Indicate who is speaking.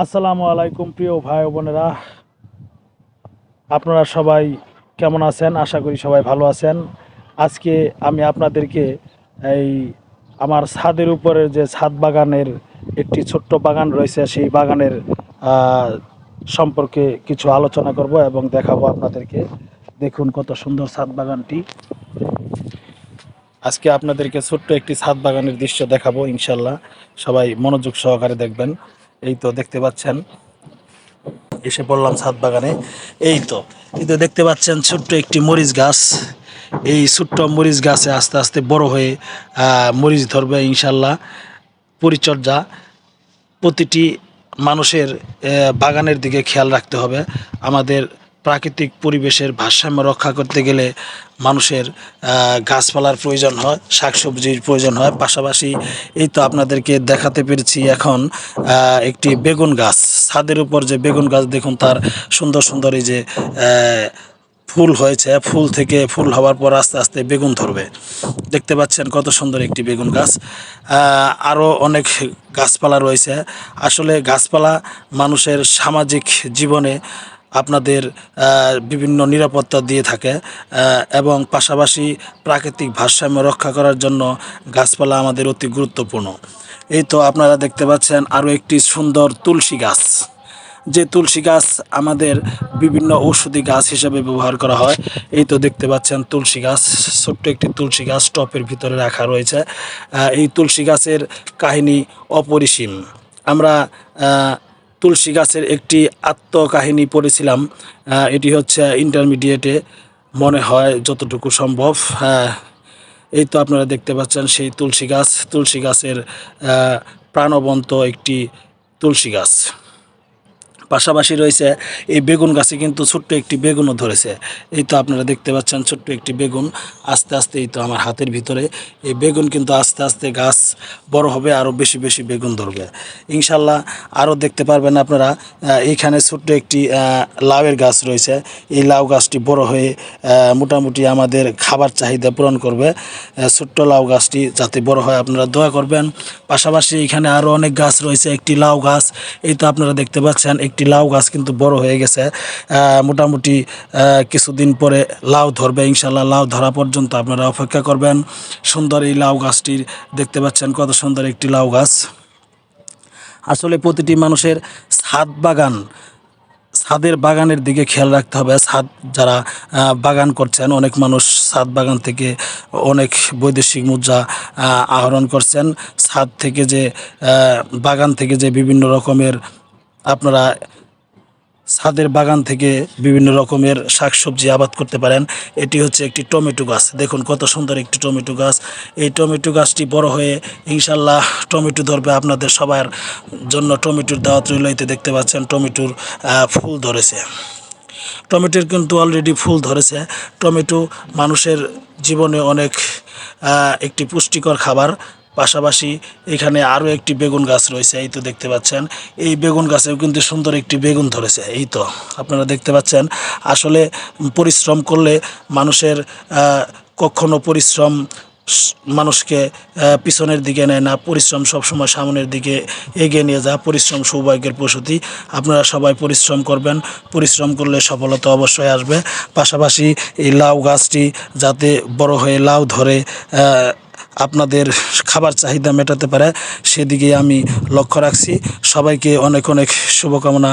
Speaker 1: আসসালামু আলাইকুম, প্রিয় ভাই বোনেরা। আপনারা সবাই কেমন আছেন? আশা করি সবাই ভালো আছেন। আজকে আমি আপনাদেরকে এই আমার ছাদের উপরে যে ছাদ বাগানের একটি ছোট্ট বাগান রয়েছে, সেই বাগানের সম্পর্কে কিছু আলোচনা করব এবং দেখাবো আপনাদেরকে। দেখুন কত সুন্দর ছাদ বাগানটি। আজকে আপনাদেরকে ছোট্ট একটি ছাদ বাগানের দৃশ্য দেখাবো, ইনশাল্লাহ। সবাই মনোযোগ সহকারে দেখবেন। এই তো দেখতে পাচ্ছেন। এসে পড়লাম ছাদ বাগানে। এই তো এই তো দেখতে পাচ্ছেন ছোট্ট একটি মরিচ গাছ। এই ছোট্ট মরিচ গাছে আস্তে আস্তে বড় হয়ে মরিচ ধরবে ইনশাল্লাহ। পরিচর্যা প্রতিটি মানুষের বাগানের দিকে খেয়াল রাখতে হবে। আমাদের প্রাকৃতিক পরিবেশের ভারসাম্য রক্ষা করতে গেলে মানুষের গাছপালার প্রয়োজন হয়, শাকসবজির প্রয়োজন হয়। পাশাপাশি এই তো আপনাদেরকে দেখাতে পেরেছি এখন একটি বেগুন গাছ। ছাদের উপর যে বেগুন গাছ, দেখুন তার সুন্দর সুন্দর এই যে ফুল হয়েছে। ফুল থেকে ফুল হওয়ার পর আস্তে আস্তে বেগুন ধরবে। দেখতে পাচ্ছেন কত সুন্দর একটি বেগুন গাছ। আরও অনেক গাছপালা রয়েছে। আসলে গাছপালা মানুষের সামাজিক জীবনে আপনাদের বিভিন্ন নিরাপত্তা দিয়ে থাকে এবং পাশাপাশি প্রাকৃতিক ভারসাম্য রক্ষা করার জন্য গাছপালা আমাদের অতি গুরুত্বপূর্ণ। এই তো আপনারা দেখতে পাচ্ছেন আরও একটি সুন্দর তুলসী গাছ। যে তুলসী গাছ আমাদের বিভিন্ন ঔষধি গাছ হিসেবে ব্যবহার করা হয়, এই তো দেখতে পাচ্ছেন তুলসী গাছ, ছোট্ট একটি তুলসী গাছ টপের ভিতরে রাখা রয়েছে। এই তুলসী গাছের কাহিনী অপরিসীম। আমরা তুলসী গাছের একটি আত্মকাহিনী পড়েছিলাম। এটি হচ্ছে ইন্টারমিডিয়েটে মনে হয় যতটুকু সম্ভব। এই তো আপনারা দেখতে পাচ্ছেন সেই তুলসী গাছ। তুলসী গাছের প্রাণবন্ত একটি তুলসী গাছ। পাশাপাশি রয়েছে এই বেগুন গাছে কিন্তু ছোট্ট একটি বেগুনও ধরেছে। এই তো আপনারা দেখতে পাচ্ছেন ছোট্ট একটি বেগুন। আস্তে আস্তে এই তো আমার হাতের ভিতরে। এই বেগুন কিন্তু আস্তে আস্তে গাছ বড় হবে আরও বেশি বেশি বেগুন ধরবে। ইনশাল্লাহ আরও দেখতে পারবেন আপনারা এইখানে ছোট্ট একটি লাউয়ের গাছ রয়েছে। এই লাউ গাছটি বড় হয়ে মোটামুটি আমাদের খাবার চাহিদা পূরণ করবে। ছোট্ট লাউ গাছটি যাতে বড় হয় আপনারা দোয়া করবেন। পাশাপাশি এখানে আরও অনেক গাছ রয়েছে, একটি লাউ গাছ। এই তো আপনারা দেখতে পাচ্ছেন, একটি লাউ গাছ কিন্তু বড় হয়ে গেছে। মোটামুটি কিছুদিন পরে লাউ ধরবে ইনশাল্লাহ লাউ ধরা পর্যন্ত আপনারা অপেক্ষা করবেন। সুন্দর এই লাউ গাছটি দেখতে পাচ্ছেন কত সুন্দর একটি লাউ গাছ। আসলে প্রতিটি মানুষের ছাদ বাগান, ছাদের বাগানের দিকে খেয়াল রাখতে হবে। ছাদ যারা বাগান করছেন, অনেক মানুষ ছাদ বাগান থেকে অনেক বৈদেশিক মুদ্রা আহরণ করছেন। ছাদ থেকে যে বাগান থেকে যে বিভিন্ন রকমের আপনারা ছাদের বাগান থেকে বিভিন্ন রকমের শাকসবজি আবাদ করতে পারেন। এটি হচ্ছে একটি টমেটো গাছ। দেখুন কত সুন্দর একটি টমেটো গাছ। এই টমেটো গাছটি বড় হয়ে ইনশাল্লাহ টমেটো ধরবে আপনাদের সবার জন্য। টমেটোর দাওয়াত রইল এতে দেখতে পাচ্ছেন টমেটোর ফুল ধরেছে। টমেটোর কিন্তু অলরেডি ফুল ধরেছে। টমেটো মানুষের জীবনে অনেক একটি পুষ্টিকর খাবার। পাশাপাশি এখানে আরও একটি বেগুন গাছ রয়েছে, এই তো দেখতে পাচ্ছেন। এই বেগুন গাছেও কিন্তু সুন্দর একটি বেগুন ধরেছে, এই তো আপনারা দেখতে পাচ্ছেন। আসলে পরিশ্রম করলে মানুষের কখনো পরিশ্রম মানুষকে পিছনের দিকে নেয় না, পরিশ্রম সবসময় সামনের দিকে এগিয়ে নিয়ে যায়। পরিশ্রম সৌভাগ্যের প্রসূতি, আপনারা সবাই পরিশ্রম করবেন। পরিশ্রম করলে সফলতা অবশ্যই আসবে। পাশাপাশি এই লাউ গাছটি যাতে বড় হয়ে লাউ ধরে আপনাদের খাবার চাহিদা মেটাতে পারে সেদিকে আমি লক্ষ্য রাখছি। সবাইকে অনেক অনেক শুভকামনা।